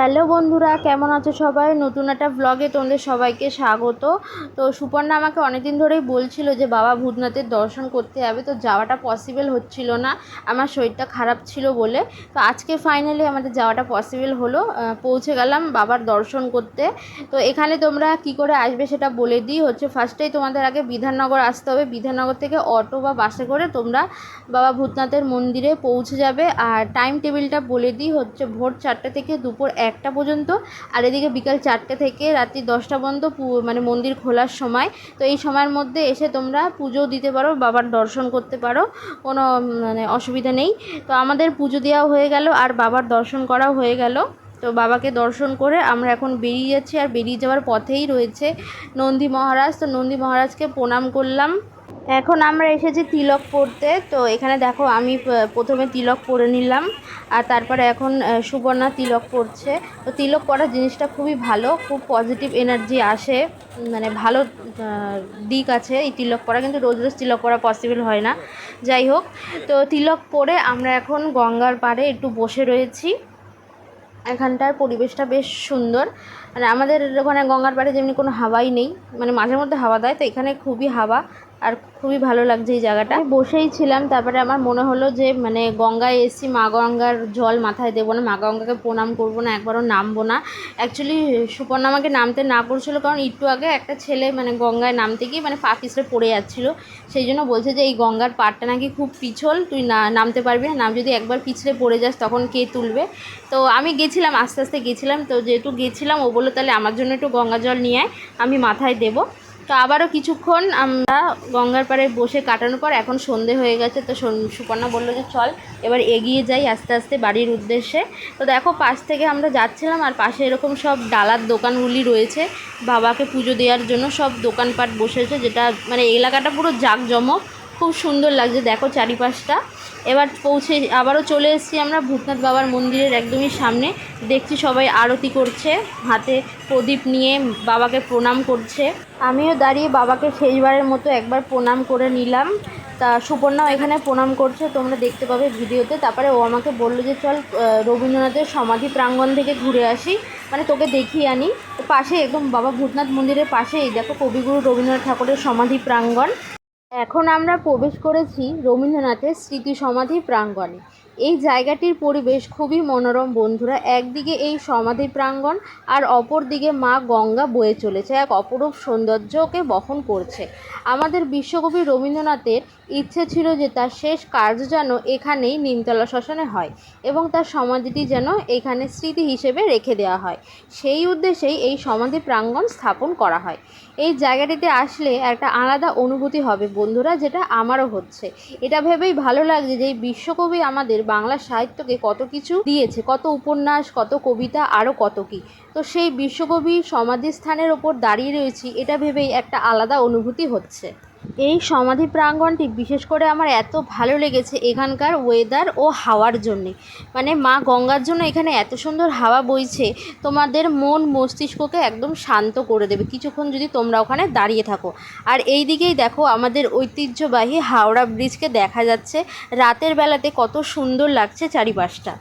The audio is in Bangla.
হ্যালো বন্ধুরা, কেমন আছো সবাই? নতুন একটা ব্লগে তোমাদের সবাইকে স্বাগত। তো সুপর্ণা আমাকে অনেকদিন ধরেই বলছিল যে, বাবা, ভূতনাথের দর্শন করতে যাবে। তো যাওয়াটা পসিবল হচ্ছিল না। আমার শরীরটা খারাপ ছিল বলে। তো আজকে ফাইনালি আমাদের যাওয়াটা পসিবল হলো। পৌঁছে গেলাম বাবার দর্শন করতে। তো এখানে তোমরা কি করে আসবে সেটা বলে দিই। হচ্ছে ফার্স্টেই তোমাদের আগে বিধাননগর আসতে হবে। বিধাননগর থেকে অটো বা বাসে করে তোমরা বাবা ভূতনাথের মন্দিরে পৌঁছে যাবে। আর টাইম টেবিলটা বলে দিই। হচ্ছে ভোর চারটে থেকে দুপুর একটা পর্যন্ত। আর এদিকে বিকাল চারটে থেকে রাত্রি দশটা পর্যন্ত মানে মন্দির খোলার সময়। তো এই সময়ের মধ্যে এসে তোমরা পুজো দিতে পারো, বাবার দর্শন করতে পারো, কোনো মানে অসুবিধা নেই। তো আমাদের পুজো দেওয়াও হয়ে গেল, আর বাবার দর্শন করাও হয়ে গেল। তো বাবাকে দর্শন করে আমরা এখন বেরিয়ে যাচ্ছি, আর বেরিয়ে যাওয়ার পথেই রয়েছে নন্দী মহারাজ। তো নন্দী মহারাজকে প্রণাম করলাম। এখন আমরা এসেছি তিলক পড়তে। তো এখানে দেখো আমি প্রথমে তিলক পরে নিলাম, আর তারপরে এখন সুবর্ণা তিলক পড়ছে। তো তিলক পরা জিনিসটা খুবই ভালো, খুব পজিটিভ এনার্জি আসে মানে ভালো দিক আছে এই তিলক পরা কিন্তু রোজ রোজ তিলক পরা পসিবল হয় না। যাই হোক, তো তিলক পরে আমরা এখন গঙ্গার পাড়ে একটু বসে রয়েছি। এখানটার পরিবেশটা বেশ সুন্দর। মানে আমাদের ওখানে গঙ্গার পাড়ে যেমনি কোনো হাওয়াই নেই মানে মাঝে মধ্যে হাওয়া দেয়, তো এখানে খুবই হাওয়া আর খুবই ভালো লাগছে এই জায়গাটা। বসেই ছিলাম, তারপরে আমার মনে হলো যে মানে গঙ্গায় এসছি, মা গঙ্গার জল মাথায় দেবো না, মা গঙ্গাকে প্রণাম করব না, একবারও নামবো না। অ্যাকচুয়ালি সুপর্ণা আমাকে নামতে না করছিল কারণ একটু আগে একটা ছেলে মানে গঙ্গায় নামতে গিয়ে মানে পা পিছলে পড়ে যাচ্ছিল। সেই জন্য বলছে যে, এই গঙ্গার পাড়টা নাকি খুব পিছল, তুই না, নামতে পারবি না, নাম যদি একবার পিছলে পড়ে যাস, তখন কে তুলবে? তো আমি গেছিলাম, আস্তে আস্তে গেছিলাম, তো যেহেতু গেছিলাম ও বলল, তাহলে আমার জন্য একটু গঙ্গা জল নিয়ে আয়, আমি মাথায় দেবো। তো আবারও কিছুক্ষণ আমরা গঙ্গার পাড়ে বসে কাটানোর পর এখন সন্ধে হয়ে গেছে, তো সুপর্ণা বলল যে, চল, এবার এগিয়ে যাই আস্তে আস্তে বাড়ির উদ্দেশ্যে। তো দেখো, পাশ থেকে আমরা যাচ্ছিলাম আর পাশে এরকম সব ডালার দোকানগুলি রয়েছে, বাবাকে পুজো দেওয়ার জন্য সব দোকানপাট বসেছে, যেটা মানে এলাকাটা পুরো জাঁকজমক। খুব সুন্দর লাগছে, দেখো চারিপাশটা। এবার পৌঁছে, আবারও চলে এসেছি আমরা ভূতনাথ বাবার মন্দিরের একদমই সামনে। দেখছি সবাই আরতি করছে, হাতে প্রদীপ নিয়ে বাবাকে প্রণাম করছে। আমিও দাঁড়িয়ে বাবাকে শেষবারের মতো একবার প্রণাম করে নিলাম। তা সুপর্ণাও এখানে প্রণাম করছে, তোমরা দেখতে পাবে ভিডিওতে। তারপরে ও আমাকে বলল যে, চল রবীন্দ্রনাথের সমাধি প্রাঙ্গণ থেকে ঘুরে আসি। মানে তোকে দেখিয়ে আনি। পাশে একদম বাবা ভূতনাথ মন্দিরের পাশেই, দেখো কবিগুরু রবীন্দ্রনাথ ঠাকুরের সমাধি প্রাঙ্গণ। এখন আমরা প্রবেশ করেছি রবীন্দ্রনাথের স্মৃতি সমাধি প্রাঙ্গণে। এই জায়গাটির পরিবেশ খুবই মনোরম, বন্ধুরা। একদিকে এই সমাধি প্রাঙ্গণ আর অপর দিকে মা গঙ্গা বয়ে চলেছে, এক অপরূপ সৌন্দর্যকে বহন করছে। আমাদের বিশ্বকবি রবীন্দ্রনাথের ইচ্ছে ছিল যে তার শেষ কার্য যেন এখানেই নিমতলা শ্মশানে হয় এবং তার সমাধিটি যেন এখানে স্মৃতি হিসেবে রেখে দেওয়া হয়। সেই উদ্দেশ্যেই এই সমাধি প্রাঙ্গণ স্থাপন করা হয়। এই জায়গাটিতে আসলে একটা আলাদা অনুভূতি হবে বন্ধুরা, যেটা আমারও হচ্ছে। এটা ভেবেই ভালো লাগছে যে এই বিশ্বকবি আমাদের বাংলা সাহিত্যকে কত কিছু দিয়েছে, কত উপন্যাস, কত কবিতা, আরও কত কী। তো সেই বিশ্বকবি সমাধিস্থানের ওপর দাঁড়িয়ে রয়েছি, এটা ভেবেই একটা আলাদা অনুভূতি হচ্ছে। এই সমাধি প্রাঙ্গণটি বিশেষ করে আমার এত ভালো লেগেছে এখানকার ওয়েদার ও হাওয়ার জন্যে। মানে মা গঙ্গার জন্য এখানে এত সুন্দর হাওয়া বইছে, তোমাদের মন মস্তিষ্ককে একদম শান্ত করে দেবে। কিছুক্ষণ যদি তোমরা ওখানে দাঁড়িয়ে থাকো। আর এই দিকেই দেখো আমাদের ঐতিহ্যবাহী হাওড়া ব্রিজকে দেখা যাচ্ছে। রাতের বেলাতে কত সুন্দর লাগছে চারিপাশটা।